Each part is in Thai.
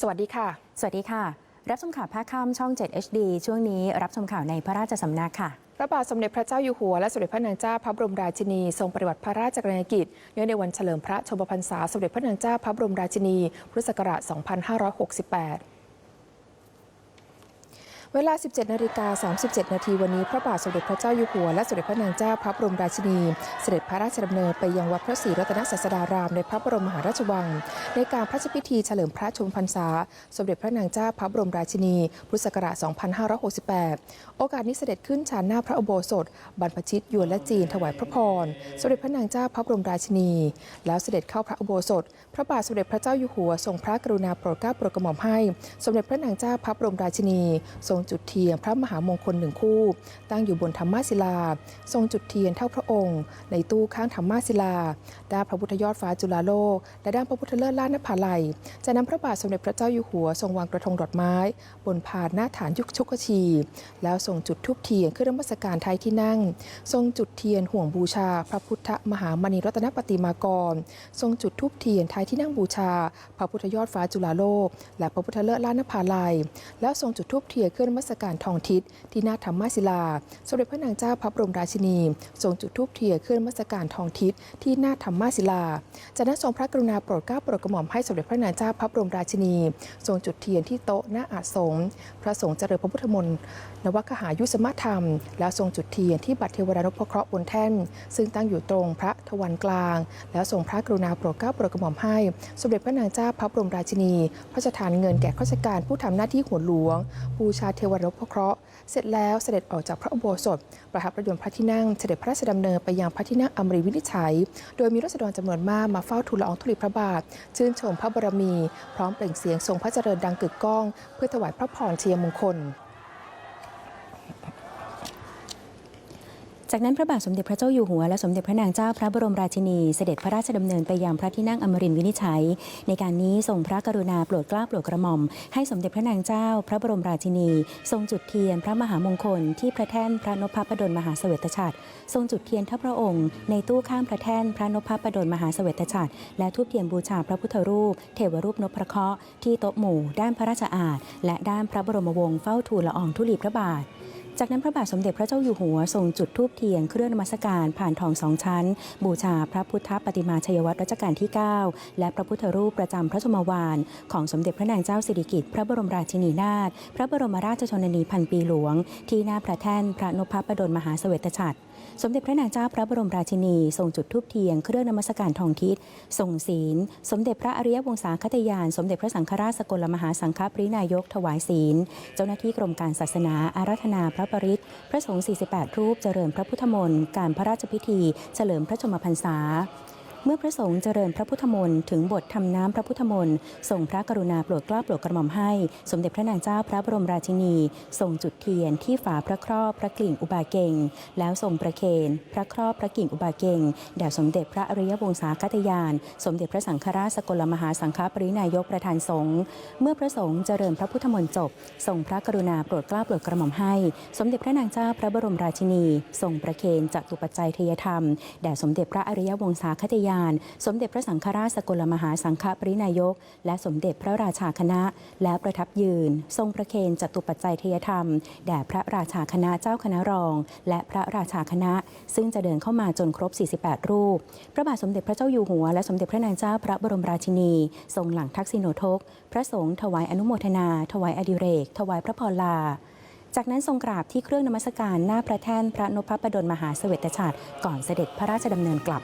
สวัสดีค่ะ สวัสดีค่ะ รับชมข่าวภาคค่ำช่อง 7 HD ช่วงนี้รับชมข่าวในพระราชสำนักค่ะพระบาทสมเด็จพระเจ้าอยู่หัวและสมเด็จพระนางเจ้าพระบรมราชินี ทรงปฏิบัติพระราชกรณียกิจเนื่องในวันเฉลิมพระชนมพรรษาสมเด็จพระนางเจ้าพระบรมราชินีพุทธศักราช 2568 เวลา 17นาฬิกา37 นาทีวันนี้ พระบาทสมเด็จพระเจ้าอยู่หัว และสมเด็จพระนางเจ้าพระบรมราชินี เสด็จพระราชดำเนินไปยังวัดพระศรีรัตนศาสดารามในพระบรมมหาราชวัง ในการพระราชพิธีเฉลิมพระชนมพรรษา สมเด็จพระนางเจ้าพระบรมราชินี พุทธศักราช 2568 โอกาสนี้เสด็จขึ้นชานหน้าพระอุโบสถ บรรพชิตยวนและจีนถวายพระพร สมเด็จพระนางเจ้าพระบรมราชินี แล้วเสด็จเข้าพระอุโบสถ พระบาทสมเด็จพระเจ้าอยู่หัวทรงพระกรุณาโปรดเกล้าโปรดกระหม่อมให้ สมเด็จพระนางเจ้าพระบรมราชินีทรงจุดเทียนพระมหามงคลหนึ่งคู่ ตั้งอยู่บนธรรมศิลา ทรงจุดเทียนเท่าพระองค์ ในตู้ข้างธรรมศิลา ด้านพระพุทธยอดฟ้าจุฬาโลก และด้านพระพุทธเลิศล้านนภาลัยจะนำพระบาทสมเด็จพระเจ้าอยู่หัวทรงวางกระทงดอกไม้ บนพานหน้าฐานยุคชุกชี แล้วทรงจุดทูบเทียนขึ้นนมัสการไทยที่นั่ง ทรงจุดเทียนห่วงบูชา พระพุทธมหามณีรัตนปฏิมากร ทรงจุดทูบเทียนไทยที่นั่งบูชา พระพุทธยอดฟ้าจุฬาโลก และพระพุทธเลิศล้านนภาลัย แล้วทรงจุดทูบเทียนขึ้นนมัสการทองทิศที่หน้าธรรมาศิลา สมเด็จพระนางเจ้าพระบรมราชินีทรงจุดทูบเทียนเคลื่อนมัสการทองทิศที่หน้าธรรมาศิลา จากนั้นทรงพระกรุณาโปรดเกล้าโปรดกระหม่อมให้สมเด็จพระนางเจ้าพระบรมราชินี ทรงจุดเทียนที่โต๊ะหน้าอาสงฆ์พระสงฆ์เจริญพระพุทธมนต์ นวคหายุสมธรรม แล้วทรงจุดเทียนที่บัตรเทวดานพเคราะห์บนแท่น ซึ่งตั้งอยู่ตรงพระทวันกลาง แล้วทรงพระกรุณาโปรดเกล้าโปรดกระหม่อมให้ สมเด็จพระนางเจ้าพระบรมราชินีพระราชทานเงินแก่ข้าราชการผู้ทำหน้าที่หัวหลวงบูชาเทวดานพเคราะห์เสร็จแล้วเสด็จออกจากพระอุโบสถ ประทับรถยนต์พระที่นั่งเสด็จพระราชดำเนินไปยังพระที่นั่งอมรีวินิจฉัย โดยมีราษฎรจำนวนมากมาเฝ้าทูลละอองธุลีพระบาท ชื่นชมพระบารมี พร้อมเปล่งเสียงทรงพระเจริญดังกึกก้อง เพื่อถวายพระพรเชียร์มงคล จากนั้นพระบาทสมเด็จพระเจ้าอยู่หัวและสมเด็จพระนางเจ้าพระบรมราชินีเสด็จพระราชดำเนินไปยังพระที่นั่งอมรินทรวินิจฉัย ในการนี้ทรงพระกรุณาโปรดเกล้าโปรดกระหม่อม ให้สมเด็จพระนางเจ้า พระบรมราชินี ทรงจุดเทียนพระมหามงคล ที่พระแท่นพระนพพดลมหาเสวตฉัตรทรงจุดเทียนทัพพระองค์ ในตู้ข้างพระแท่นพระนพพดลมหาเสวตฉัตรและทูบเทียนบูชาพระพุทธรูป เทวรูปนพพระเคราะห์ที่โต๊ะหมู่ ด้านพระราชอาณและด้านพระบรมวงศ์เฝ้าทูลละอองธุลีพระบาท จากนั้นพระบาทสมเด็จพระเจ้าอยู่หัวทรงจุดธูปเทียนเครื่องนมัสการผ่านทองสองชั้น บูชาพระพุทธปฏิมาชัยวัตรรัชกาลที่ 9 และพระพุทธรูปประจำพระชมวาน ของสมเด็จพระนางเจ้าสิริกิติ์พระบรมราชินีนาถพระบรมราชชนนีพันปีหลวง ที่หน้าพระแท่นพระนพพระดลมหาเสวตฉัตรสมเด็จพระนางเจ้าพระบรมราชินี ทรงจุดธูปเทียนเครื่องนมัสการทองทิศทรงศีล สมเด็จพระอริยวงศาคตยาน สมเด็จพระสังฆราชสกลมหาสังฆปรินายกถวายศีล เจ้าหน้าที่กรมการศาสนา อารัธนาพระปริศพระสงฆ์48 รูปเจริญพระพุทธมนต์การพระราชพิธี เฉลิมพระชนมพรรษา เมื่อพระสงฆ์เจริญพระพุทธมนต์ถึงบททำน้ำพระพุทธมนต์ทรงพระกรุณาโปรดเกล้าโปรดกระหม่อมให้ สมเด็จพระนางเจ้าพระบรมราชินี ทรงจุดเทียนที่ฝาพระครอบพระกลิ่งอุบาเกงแล้วทรงประเคนพระครอบพระกลิ่งอุบาเกงแด่สมเด็จพระอริยวงศาคตยาน สมเด็จพระสังฆราชสกลมหาสังฆปรินายกประธานสงฆ์เมื่อพระสงฆ์เจริญพระพุทธมนต์จบทรงพระกรุณาโปรดเกล้าโปรดกระหม่อมให้ สมเด็จพระนางเจ้าพระบรมราชินี ทรงประเคนจตุปัจจัยเทยธรรมแด่สมเด็จพระอริยวงศาคตยานสมเด็จพระสังฆราชสกลมหาสังฆปรินายก และสมเด็จพระราชาคณะ และประทับยืน ทรงประเคนจตุปัจจัยเทยธรรม แด่พระราชาคณะเจ้าคณะรอง และพระราชาคณะ ซึ่งจะเดินเข้ามาจนครบ 48 รูป พระบาทสมเด็จพระเจ้าอยู่หัว และสมเด็จพระนางเจ้าพระบรมราชินี ทรงหลังทักษิโนทก พระสงฆ์ถวายอนุโมทนา ถวายอดิเรก ถวายพระพรลาจากนั้นทรงกราบที่เครื่องนมัสการหน้าพระแท่นพระนพประดลมหาเสวตฉัตรก่อนเสด็จพระราชดำเนินกลับ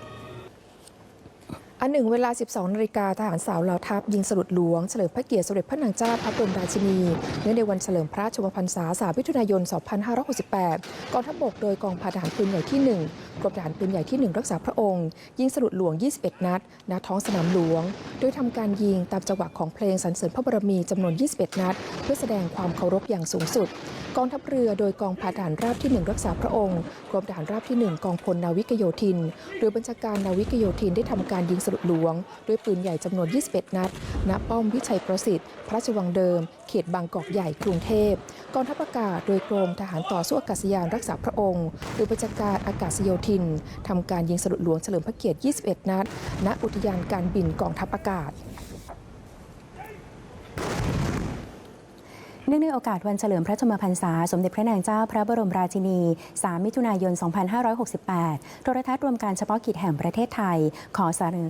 อันหนึ่งเวลา 12 นาฬิกาทหารสาวเหล่าทัพยิงสลุดหลวง เฉลิมพระเกียรติสมเด็จพระนางเจ้าพระบรมราชินี เนื่องในวันเฉลิมพระชมพรรษา 3 มิถุนายน 2568 กองทัพบกโดยกองพันทหารปืนใหญ่ที่ 1 กรมทหารปืนใหญ่ที่ 1 รักษาพระองค์ ยิงสลุดหลวง 21 นัดณท้องสนามหลวง โดยทำการยิงตามจังหวะของเพลงสรรเสริญพระบรมีจำนวน 21 นัด เพื่อแสดงความเคารพอย่างสูงสุด กองทัพเรือโดยกองพันทหารราบที่ 1 รักษาพระองค์กรมทหารราบที่ 1 กองพลนาวิกโยธินโดยบัญชาการนาวิกโยธินได้ทำการยิงสลุดหลวง ด้วยปืนใหญ่จำนวน 21 นัด ณ ป้อมวิชัยประสิทธิ์ พระราชวังเดิม เขตบางกอกใหญ่กรุงเทพ กองทัพอากาศโดยกรมทหารต่อสู้อากาศยานรักษาพระองค์โดยบัญชาการอากาศโยธินทำการยิงสลุดหลวงเฉลิมพระเกียรติ 21 นัด ณ อุทยานการบินกองทัพอากาศ เนื่องในโอกาสวันเฉลิมพระชนมพรรษา สมเด็จพระนางเจ้าพระบรมราชินี 3 มิถุนายน 2568 โทรทัศน์รวมการเฉพาะกิจแห่งประเทศไทย ขอเสนอ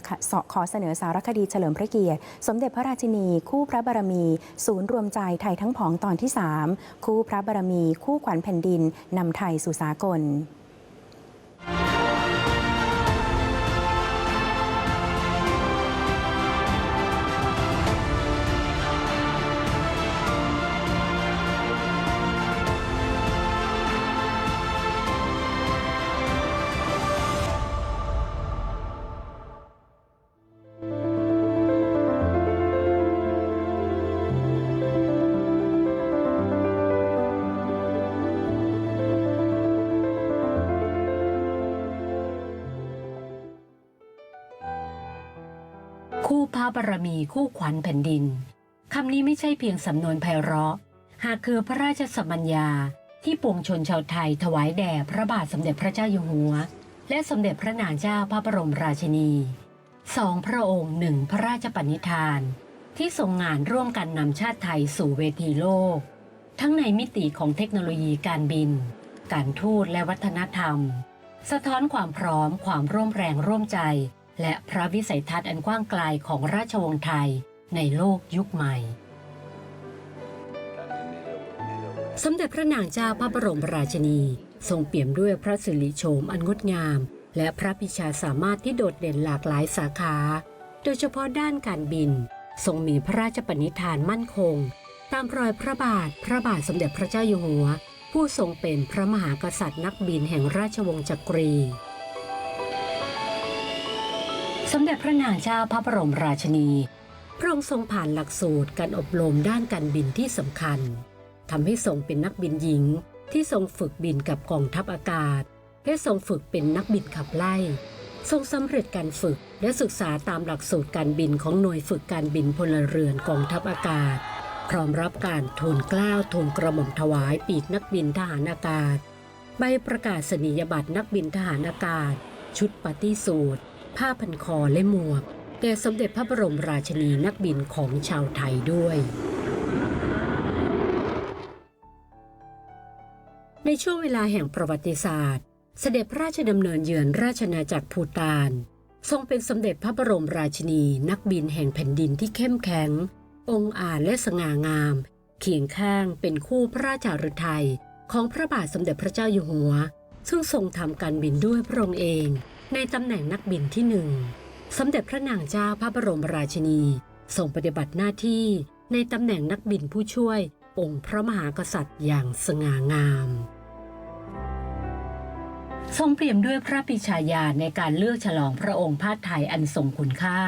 ขอเสนอสารคดีเฉลิมพระเกียรติ สมเด็จพระราชินี คู่พระบารมี ศูนย์รวมใจไทยทั้งผองตอนที่ 3 คู่พระบารมี คู่ขวัญแผ่นดินนำไทยสู่สากล คู่พระบารมีคู่ขวัญแผ่นดินคำนี้ไม่ใช่เพียงสำนวนไพเราะ หากคือพระราชสมัญญาที่ปวงชนชาวไทยถวายแด่พระบาทสมเด็จพระเจ้าอยู่หัว และสมเด็จพระนางเจ้าพระบรมราชินีสองพระองค์หนึ่งพระราชปณิธาน ที่ทรงงานร่วมกันนำชาติไทยสู่เวทีโลก ทั้งในมิติของเทคโนโลยีการบิน การทูตและวัฒนธรรม สะท้อนความพร้อมความร่วมแรงร่วมใจ และพระวิสัยทัศน์อันกว้างไกลของราชวงศ์ไทยในโลกยุคใหม่ สมเด็จพระนางเจ้าพระบรมราชินี ทรงเปี่ยมด้วยพระสิริโฉมอันงดงาม และพระปิชาสามารถที่โดดเด่นหลากหลายสาขา โดยเฉพาะด้านการบิน ทรงมีพระราชปณิธานมั่นคง ตามรอยพระบาท พระบาทสมเด็จพระเจ้าอยู่หัว ผู้ทรงเป็นพระมหากษัตริย์นักบินแห่งราชวงศ์จักรี สมเด็จพระนางเจ้าพระบรมราชินี พระองค์ทรงผ่านหลักสูตรการอบรมด้านการบินที่สำคัญทำให้ทรงเป็นนักบินหญิง ที่ทรงฝึกบินกับกองทัพอากาศ และทรงฝึกเป็นนักบินขับไล่ ทรงสำเร็จการฝึกและศึกษาตามหลักสูตรการบินของหน่วยฝึกการบินพลเรือนกองทัพอากาศ พร้อมรับการทูลเกล้าทูลกระหม่อมถวายปีกนักบินทหารอากาศ ใบประกาศนียบัตรนักบินทหารอากาศ ชุดปฏิสูตร ผ้าพันคอและหมวกแด่สมเด็จพระบรมราชินีนักบินของชาวไทยด้วย ในช่วงเวลาแห่งประวัติศาสตร์ เสด็จพระราชดำเนินเยือนราชนาจักรภูตาน ทรงเป็นสมเด็จพระบรมราชินีนักบินแห่งแผ่นดินที่เข้มแข็ง องค์อาจและสง่างาม เคียงข้างเป็นคู่พระราชาฤทัยของพระบาทสมเด็จพระเจ้าอยู่หัว ซึ่งทรงทำการบินด้วยพระองค์เอง ในตำแหน่งนักบินที่หนึ่ง สมเด็จพระนางเจ้าพระบรมราชินี ทรงปฏิบัติหน้าที่ในตำแหน่งนักบินผู้ช่วยองค์พระมหากษัตริย์อย่างสง่างาม ทรงเปี่ยมด้วยพระปิชาญาในการเลือกฉลองพระองค์ผ้าไทยอันทรงคุณค่า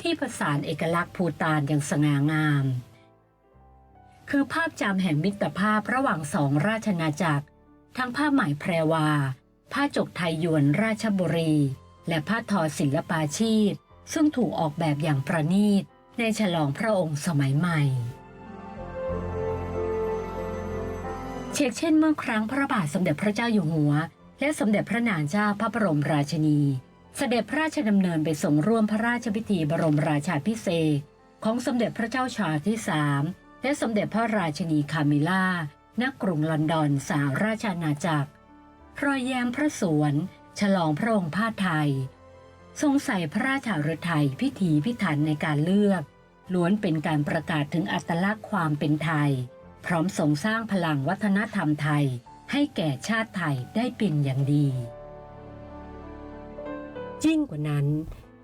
ที่ผสานเอกลักษณ์ภูตานอย่างสง่างาม คือภาพจำแห่งมิตรภาพระหว่างสองราชนาจักร ทั้งผ้าไหมแพรวา ผ้าจกไทยยวนราชบุรี และผ้าทอศิลปาชีพ ซึ่งถูกออกแบบอย่างประณีตในฉลองพระองค์สมัยใหม่ เชกเช่นเมื่อครั้งพระบาทสมเด็จพระเจ้าอยู่หัว และสมเด็จพระนางเจ้าพระบรมราชินีเสด็จพระราชดำเนินไปส่งร่วมพระราชพิธีบรมราชาภิเศษของสมเด็จพระเจ้าชาร์ลส์ที่สามและสมเด็จพระราชินีคามิล่าณกรุงลอนดอนสหราชอาณาจักร รอยแย้มพระสวน ฉลองพระองค์ผ้าไทย ทรงใส่พระราชาฤทัยพิธีพิถันในการเลือก ล้วนเป็นการประกาศถึงอัตลักษณ์ความเป็นไทย พร้อมส่งสร้างพลังวัฒนธรรมไทย ให้แก่ชาติไทยได้เป็นอย่างดียิ่งกว่านั้น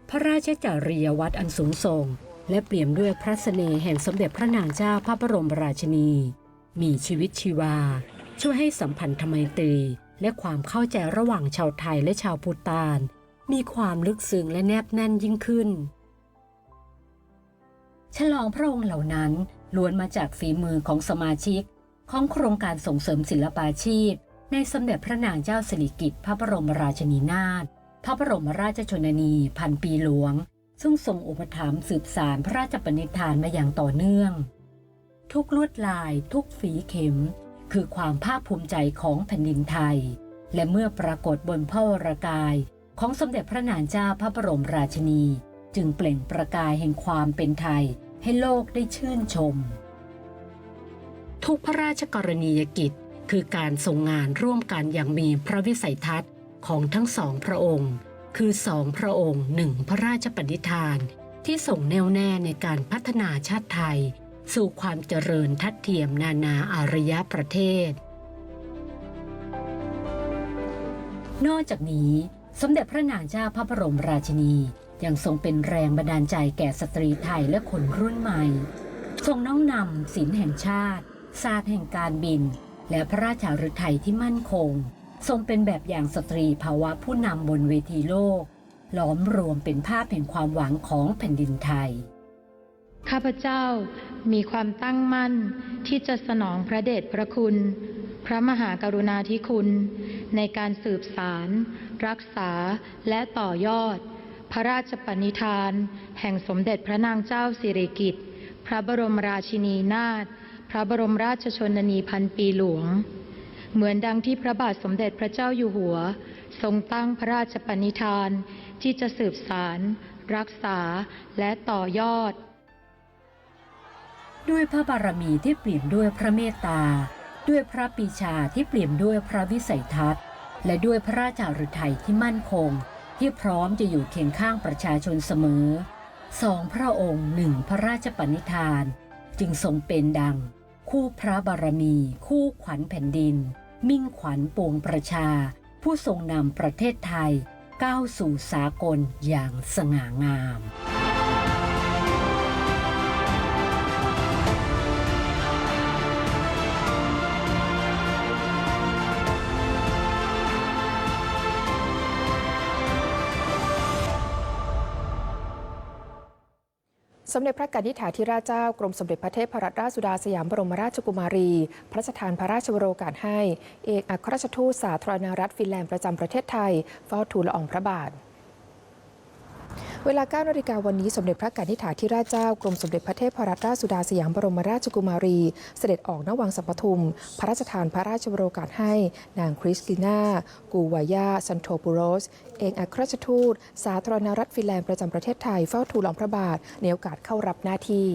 พระราชจริยวัตรอันสูงส่ง และเปี่ยมด้วยพระเสน่ห์แห่งสมเด็จพระนางเจ้าพระบรมราชินี มีชีวิตชีวา ช่วยให้สัมพันธไมตรี และความเข้าใจระหว่างชาวไทยและชาวพุตาน มีความลึกซึ้งและแนบแน่นยิ่งขึ้น ฉลองพระองค์เหล่านั้นล้วนมาจากฝีมือของสมาชิก ของโครงการส่งเสริมศิลปาชีพ ในสมเด็จพระนางเจ้าสิริกิติ์พระบรมราชินีนาถพระบรมราชชนนี พันปีหลวง ซึ่งทรงอุปถัมภ์สืบสารพระราชปณิธานมาอย่างต่อเนื่อง ทุกลวดลาย ทุกฝีเข็ม คือความภาคภูมิใจของแผ่นดินไทย และเมื่อปรากฏบนพระวรากายของสมเด็จพระนางเจ้าพระบรมราชินี จึงเปล่งประกายแห่งความเป็นไทยให้โลกได้ชื่นชม ทุกพระราชกรณียกิจคือการทรงงานร่วมกันอย่างมีพระวิสัยทัศน์ของทั้งสองพระองค์ คือสองพระองค์หนึ่งพระราชปณิธาน ที่ส่งแน่วแน่ในการพัฒนาชาติไทย สู่ความเจริญทัดเทียมนานาอารยประเทศ นอกจากนี้ สมเด็จพระนางเจ้าพระบรมราชินียังทรงเป็นแรงบันดาลใจแก่สตรีไทยและคนรุ่นใหม่ ทรงน้อมนำศีลแห่งชาติ ศาสตร์แห่งการบิน และพระราชาฤทัยที่มั่นคง ทรงเป็นแบบอย่างสตรีภาวะผู้นำบนเวทีโลกหลอมรวมเป็นภาพแห่งความหวังของแผ่นดินไทย ข้าพเจ้ามีความตั้งมั่นที่จะสนองพระเดชพระคุณ พระมหากรุณาธิคุณ ในการสืบสาร รักษาและต่อยอด พระราชปณิธาน แห่งสมเด็จพระนางเจ้าสิริกิติ์พระบรมราชินีนาถพระบรมราชชนนีพันปีหลวง เหมือนดังที่พระบาทสมเด็จพระเจ้าอยู่หัว ทรงตั้งพระราชปณิธานที่จะสืบสาร รักษาและต่อยอด ด้วยพระบารมีที่เปลี่ยมด้วยพระเมตตา ด้วยพระปีชาที่เปลี่ยมด้วยพระวิสัยทัศน์ และด้วยพระราชาฤทัยที่มั่นคง ที่พร้อมจะอยู่เคียงข้างประชาชนเสมอสองพระองค์หนึ่งพระราชปณิธาน จึงทรงเป็นดัง คู่พระบารมี คู่ขวัญแผ่นดิน มิ่งขวัญปวงประชา ผู้ทรงนำประเทศไทยก้าวสู่สากลอย่างสง่างาม สมเด็จพระกนิษฐาธิราชเจ้ากรมสมเด็จพระเทพรัตนราชสุดาสยามบรมราชกุมารี พระราชทานพระราชวโรกาสให้ เอกอัครราชทูตสาธารณรัฐฟินแลนด์ประจำประเทศไทยเฝ้าทูลละอองพระบาท เวลา9นาฬิกาวันนี้สมเด็จพระกนิษฐาธิราชเจ้ากรมสมเด็จพระเทพรัตนราชสุดาสยามบรมราชกุมารี เสด็จออกนวังสัมปทุม พระราชทานพระราชวโรกาสให้ นางคริสติน่า กูวายาซันโทปูโรส เอกอัครราชทูต สาธารณรัฐฟินแลนด์ประจำประเทศไทยเฝ้าทูลลองพระบาทในโอกาสเข้ารับหน้าที่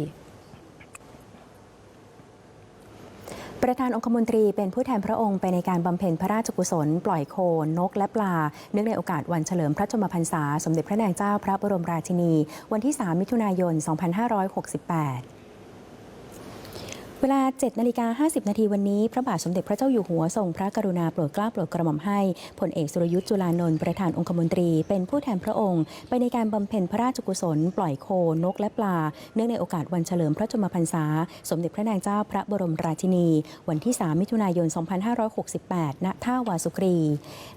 ประธานองคมนตรีเป็นผู้แทนพระองค์ไปในการบำเพ็ญพระราชกุศล ปล่อยโคนกและปลา เนื่องในโอกาสวันเฉลิมพระชนมพรรษา สมเด็จพระนางเจ้าพระบรมราชินี วันที่ 3 มิถุนายน 2568 เวลา 7นาฬิกา50 นาทีวันนี้ พระบาทสมเด็จพระเจ้าอยู่หัวทรงพระกรุณาโปรดเกล้าโปรดกระหม่อมให้พลเอกสุรยุทธ์จุลานนท์ประธานองคมนตรี เป็นผู้แทนพระองค์ ไปในการบำเพ็ญพระราชกุศล ปล่อยโคนกและปลา เนื่องในโอกาสวันเฉลิมพระชนมพรรษา สมเด็จพระนางเจ้าพระบรมราชินี วันที่ 3 มิถุนายน 2568 ณ ท่าวาสุกรี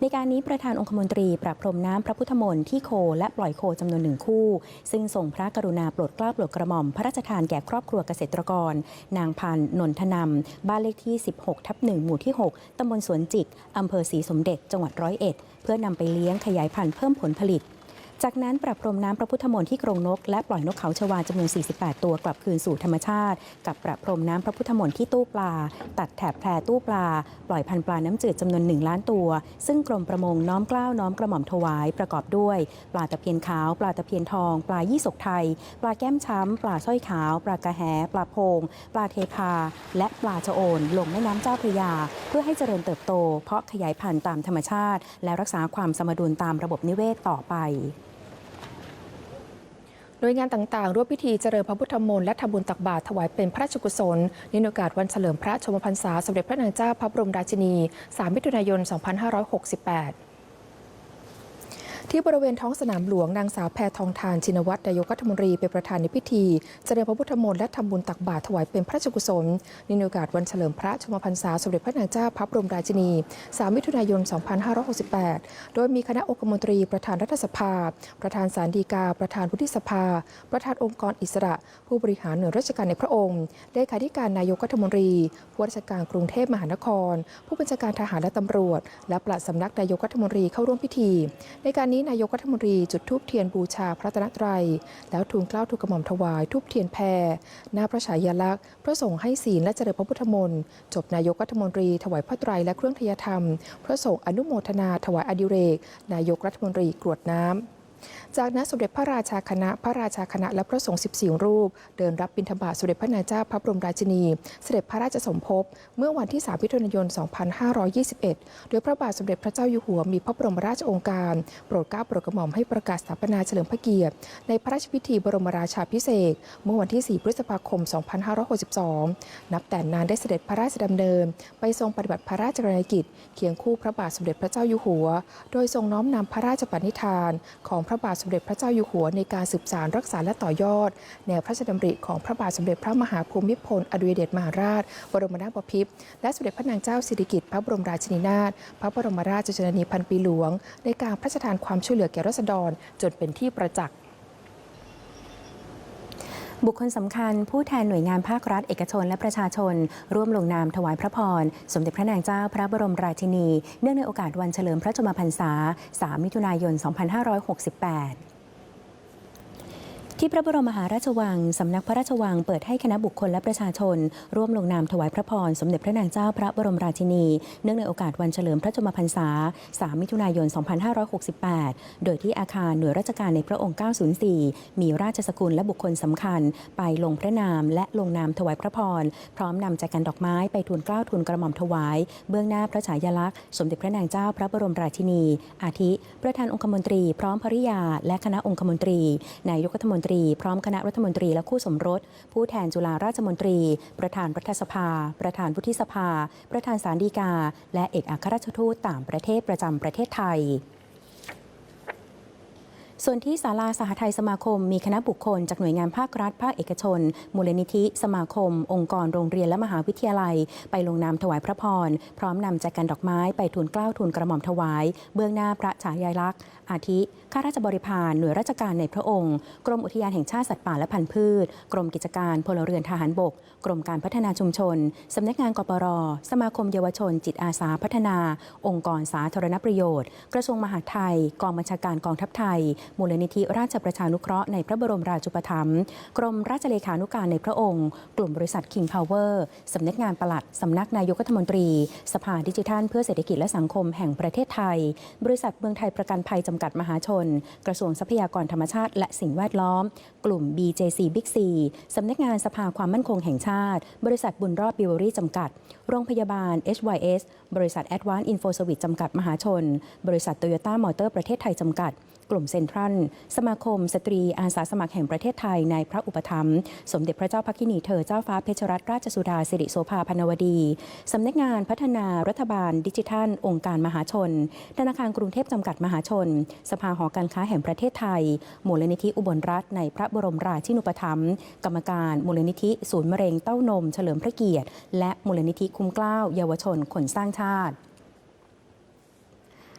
ในการนี้ประธานองคมนตรีประพรมน้ำพระพุทธมนต์ที่โคและปล่อยโคจำนวนหนึ่งคู่ ซึ่งทรงพระกรุณาโปรดเกล้าโปรดกระหม่อมพระราชทานแก่ครอบครัวเกษตรกร นางพันรนนทนำบ้านเลขที่ 16 ทับ1หมู่ที่ 6ตำบลสวนจิกอำเภอศรีสมเด็จจังหวัดร้อยเอ็ด เพื่อนำไปเลี้ยงขยายพันธุ์เพิ่มผลผลิต จากนั้นปรับพรมน้ำพระพุทธมนต์ที่กรงนก และปล่อยนกเขาชวาจำนวน 48 ตัวกลับคืนสู่ธรรมชาติ กับปรับพรมน้ำพระพุทธมนต์ที่ตู้ปลา ตัดแถบแพรตู้ปลา ปล่อยพันปลาน้ำจืดจำนวน 1 ล้านตัว ซึ่งกรมประมงน้อมกล้าวน้อมกระหม่อมถวายประกอบด้วย ปลาตะเพียนขาว ปลาตะเพียนทอง ปลายี่สกไทย ปลาแก้มช้ำ ปลาสร้อยขาว ปลากระแห ปลาโพง ปลาเทพา และปลาชะโอนลงแม่น้ำเจ้าพระยา เพื่อให้เจริญเติบโต เพาะขยายพันธุ์ตามธรรมชาติ และรักษาความสมดุลตามระบบนิเวศต่อไป โดยงานต่างๆ ร่วมพิธีเจริญพระพุทธมนต์และทำบุญตักบาตรถวายเป็นพระราชกุศลในโอกาสวันเฉลิมพระชมพรรษาสมเด็จพระนางเจ้าพระบรมราชินี 3 มิถุนายน 2568 ที่บริเวณท้องสนามหลวงนางสาวแพทองทานชินวัตรนายกรัฐมนตรีเป็นประธานในพิธีเจริญพระพุทธมนต์และทำบุญตักบาตรถวายเป็นพระราชกุศลในโอกาสวันเฉลิมพระชมพรรษาสมเด็จพระนางเจ้าพระบรมราชินี 3 มิถุนายน 2568 โดยมีคณะองคมนตรีประธานรัฐสภา ประธานสารดีกา ประธานวุฒิสภา ประธานองค์กรอิสระ ผู้บริหารหน่วยราชการในพระองค์เลขาธิการนายกรัฐมนตรีผู้ราชการกรุงเทพมหานคร ผู้บัญชาการทหารและตำรวจ และปลัดสำนักนายกรัฐมนตรีเข้าร่วมพิธี ในการนี้นายกรัฐมนตรีจุดทูบเทียนบูชาพระตนตรัย แล้วทูลเกล้าทูลกระหม่อมถวายทูบเทียนแพรหน้าพระฉายาลักษณ์พระสงฆ์ให้ศีลและเจริญพระพุทธมนต์จบนายกรัฐมนตรีถวายพระไตรและเครื่องทยธรรม พระสงฆ์อนุโมทนาถวายอดิเรก นายกรัฐมนตรีกรวดน้ำจากนั้นสมเด็จพระราชาคณะ พระราชาคณะและพระสงฆ์14 รูป เดินรับบิณฑบาตสมเด็จพระนางเจ้าพระบรมราชินี เสด็จพระราชสมภพเมื่อวันที่ 3 มิถุนายน 2521 โดยพระบาทสมเด็จพระเจ้าอยู่หัวมีพระบรมราชโองการ โปรดเกล้าโปรดกระหม่อมให้ประกาศสถาปนาเฉลิมพระเกียรติ ในพระราชพิธีบรมราชาภิเศษเมื่อวันที่ 4 พฤษภาคม 2562 นับแต่นั้นได้เสด็จพระราชดำเนิน ไปทรงปฏิบัติพระราชกรณียกิจเคียงคู่พระบาทสมเด็จพระเจ้าอยู่หัว โดยทรงน้อมนำพระราชปณิธานของพระบาทสมเด็จพระเจ้าอยู่หัวในการสืบสารรักษาและต่อยอด แนวพระราชดำริของพระบาทสมเด็จพระมหาภูมิพลอดุลยเดชมหาราช บรมนาถบพิตรและสมเด็จพระนางเจ้าสิริกิติ์พระบรมราชินีนาถพระบรมราชชนนีพันปีหลวง ในการพระราชทานความช่วยเหลือแก่รัษฎรจนเป็นที่ประจักษ์ บุคคลสำคัญผู้แทนหน่วยงานภาครัฐเอกชนและประชาชน ร่วมลงนามถวายพระพร สมเด็จพระนางเจ้าพระบรมราชินี เนื่องในโอกาสวันเฉลิมพระชนมพรรษา 3 มิถุนายน 2568 ที่พระบรมมหาราชวัง สำนักพระราชวังเปิดให้คณะบุคคลและประชาชน ร่วมลงนามถวายพระพร สมเด็จพระนางเจ้าพระบรมราชินี เนื่องในโอกาสวันเฉลิมพระชนมพรรษา 3 มิถุนายน 2568 โดยที่อาคารหน่วยราชการในพระองค์ 904 มีราชสกุลและบุคคลสำคัญ ไปลงพระนามและลงนามถวายพระพร พร้อมนำแจกันดอกไม้ไปทูลเกล้าทูลกระหม่อมถวาย เบื้องหน้าพระฉายาลักษณ์ สมเด็จพระนางเจ้าพระบรมราชินี อาทิ ประธานองคมนตรี พร้อมภริยา และคณะองคมนตรี นายกรัฐมนตรีพร้อมคณะรัฐมนตรีและคู่สมรส ผู้แทนจุฬาราชมนตรี ประธานรัฐสภา ประธานวุฒิสภา ประธานสารดีกา และเอกอัครราชทูตต่างประเทศประจำประเทศไทยส่วนที่ศาลาสหไทยสมาคมมีคณะบุคคลจากหน่วยงานภาครัฐ ภาคเอกชน มูลนิธิ สมาคม องค์กรโรงเรียนและมหาวิทยาลัย ไปลงนามถวายพระพร พร้อมนำแจกันดอกไม้ไปทูลเกล้าทูลกระหม่อมถวาย เบื้องหน้าพระฉายาลักษณ์ อาทิ ข้าราชบริพารหน่วยราชการในพระองค์ กรมอุทยานแห่งชาติสัตว์ป่าและพันธุ์พืช กรมกิจการพลเรือนทหารบก กรมการพัฒนาชุมชน สำนักงานกปร สมาคมเยาวชน จิตอาสาพัฒนา องค์กรสาธารณประโยชน์ กระทรวงมหาดไทย กองบัญชาการกองทัพไทย มูลนิธิราชประชานุเคราะห์ในพระบรมราชูปถัมภ์ กรมราชเลขานุการในพระองค์ กลุ่มบริษัท King Power สำนักงานปลัด สำนักนายกรัฐมนตรี สภาดิจิทัลเพื่อเศรษฐกิจและสังคมแห่งประเทศไทย บริษัทเมืองไทยประกันภัยจำกัดมหาชน กระทรวงทรัพยากรธรรมชาติ และสิ่งแวดล้อม กลุ่ม BJC Big C สำนักงานสภาความมั่นคงแห่งชาติ บริษัทบุญรอบบิวรี่จำกัด โรงพยาบาล HYS บริษัท Advanced Info Service จำกัดมหาชน บริษัทโตโยต้ามอเตอร์ประเทศไทยจำกัด กลุ่มเซ็นทรัล สมาคม สตรีอาสาสมัครแห่งประเทศไทยในพระอุปถัมภ์สมเด็จพระเจ้าพักินีเธอเจ้าฟ้าเพชรรัตนราชสุดาสิริโสภาพนวดี สำนักงานพัฒนารัฐบาลดิจิทัล องค์การมหาชน ธนาคารกรุงเทพจำกัดมหาชน สภาหอการค้าแห่งประเทศไทย มูลนิธิอุบลรัฐในพระบรมราชินูปถัมภ์กรรมการมูลนิธิศูนย์มะเร็งเต้านม เฉลิมพระเกียรติ และมูลนิธิคุ้มเกล้าเยาวชนคนสร้างชาติ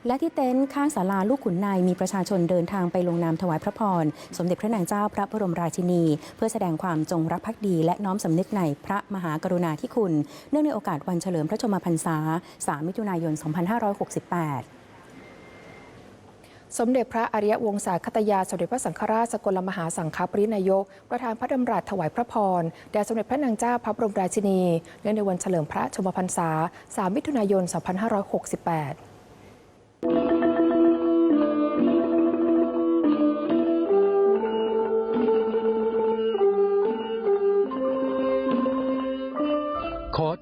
และที่เต็นท์ข้างศาลาลูกขุนนายมีประชาชนเดินทางไปลงนามถวายพระพร สมเด็จพระนางเจ้าพระบรมราชินี เพื่อแสดงความจงรักภักดี และน้อมสำนึกในพระมหากรุณาธิคุณ เนื่องในโอกาสวันเฉลิมพระชนมพรรษา 3 มิถุนายน 2568สมเด็จพระอริยวงศาคตยา สมเด็จพระสังฆราชสกลมหาสังฆปรินายก ประธานพระดำรัสถวายพระพร แด่สมเด็จพระนางเจ้าพระบรมราชินี เนื่องในวันเฉลิมพระชมพรรษา 3 มิถุนายน 2568 ขอ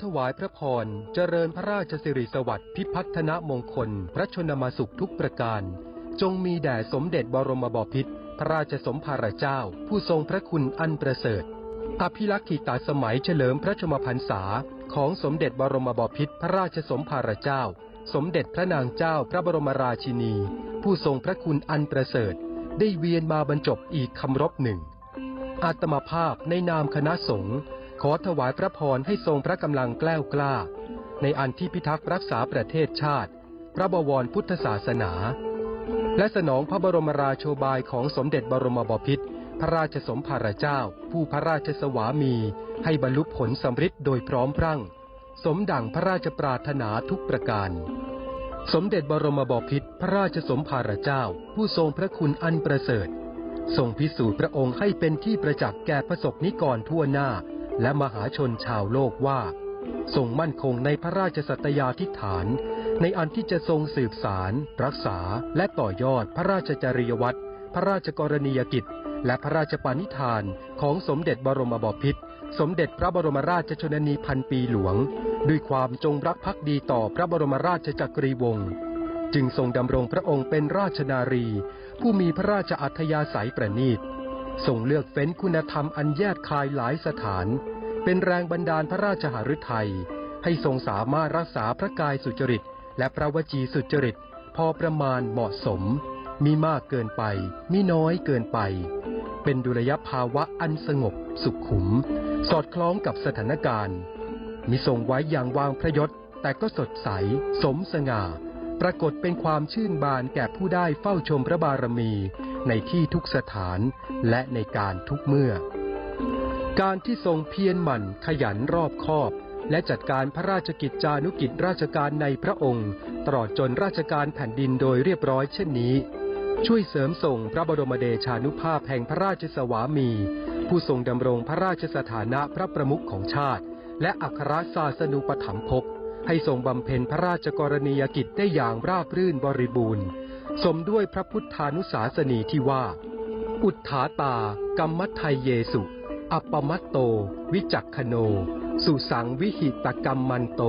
ถวายพระพร เจริญพระราชสิริสวัสดิ์พิพัฒนมงคล พระชนมสุขทุกประการ จงมีแด่สมเด็จบรมบพิตรพระราชสมภารเจ้า ผู้ทรงพระคุณอันประเสริฐอภิลักษิตาสมัยเฉลิมพระชมพรรษา ของสมเด็จบรมบพิตรพระราชสมภารเจ้า สมเด็จพระนางเจ้าพระบรมราชินี ผู้ทรงพระคุณอันประเสริฐได้เวียนมาบรรจบอีกคำรบหนึ่ง อาตมาภาพในนามคณะสงฆ์ขอถวายพระพรให้ทรงพระกำลังแกล้วกล้า ในอันที่พิทักษ์รักษาประเทศชาติ พระบวรพุทธศาสนา และสนองพระบรมราโชบายของสมเด็จบรมบพิตรพระราชสมภารเจ้า ผู้พระราชสวามี ให้บรรลุผลสำฤทธิ์โดยพร้อมพรั่ง สมดังพระราชปรารถนาทุกประการ สมเด็จบรมบพิตรพระราชสมภารเจ้าผู้ทรงพระคุณอันประเสริฐทรงพิสูจน์พระองค์ให้เป็นที่ประจักษ์แก่ประสบนิกรทั่วหน้า และมหาชนชาวโลกว่า ทรงมั่นคงในพระราชสัตยาธิฐาน ในอันที่จะทรงสืบสาร รักษา และต่อยอดพระราชจริยวัตรพระราชกรณียกิจ และพระราชปานิธานของสมเด็จบรมบพิตร สมเด็จพระบรมราชชนนีพันปีหลวง ด้วยความจงรักภักดีต่อพระบรมราชจักรีวงศ์จึงทรงดำรงพระองค์เป็นราชนารี ผู้มีพระราชอัธยาศัยประณีตทรงเลือกเฟ้นคุณธรรมอันแยกคายหลายสถาน เป็นแรงบันดาลพระราชหฤทัย ให้ทรงสามารถรักษาพระกายสุจริต และพระวจีสุจริต พอประมาณเหมาะสม มีมากเกินไป มีน้อยเกินไป เป็นดุลยภาวะอันสงบสุขขุม สอดคล้องกับสถานการณ์ มิทรงไว้อย่างวางพระยศ แต่ก็สดใส สมสง่า ปรากฏเป็นความชื่นบานแก่ผู้ได้เฝ้าชมพระบารมี ในที่ทุกสถานและในการทุกเมื่อ การที่ทรงเพียรหมั่นขยันรอบคอบ และจัดการพระราชกิจจานุกิจราชการในพระองค์ ตลอดจนราชการแผ่นดินโดยเรียบร้อยเช่นนี้ ช่วยเสริมส่งพระบรมเดชานุภาพแห่งพระราชสวามี ผู้ทรงดำรงพระราชสถานะพระประมุขของชาติ และอัครศาสนูปถัมภกให้ทรงบำเพ็ญพระราชกรณียกิจได้อย่างราบรื่นบริบูรณ์ สมด้วยพระพุทธานุสาสนีที่ว่า อุทธาตา กัมมัทไทยเยสุ อัปปมัตโต วิจักขโน สุสังวิหิตกรรมมันโต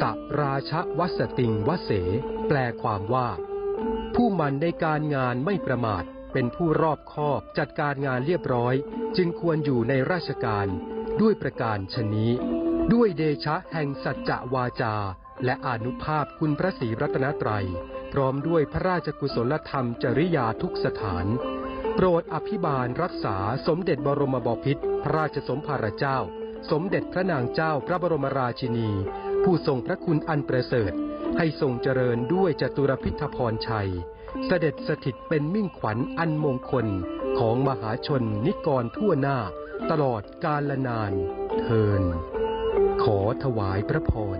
สัราชวัสติงวเส แปลความว่า ผู้มันในการงานไม่ประมาท เป็นผู้รอบคอบจัดการงานเรียบร้อย จึงควรอยู่ในราชการ ด้วยประการชนี้ ด้วยเดชะแห่งสัจจะวาจา และอนุภาพคุณพระศรีรัตนตรัย พร้อมด้วยพระราชกุศลธรรมจริยาทุกสถาน โปรดอภิบาลรักษาสมเด็จบรมบพิตรพระราชสมภารเจ้า สมเด็จพระนางเจ้าพระบรมราชินี ผู้ทรงพระคุณอันประเสริฐ ให้ทรงเจริญด้วยจตุรพิธพรชัย เสด็จสถิตเป็นมิ่งขวัญอันมงคลของมหาชนนิกรทั่วหน้า ตลอดกาลนานเทิน ขอถวายพระพร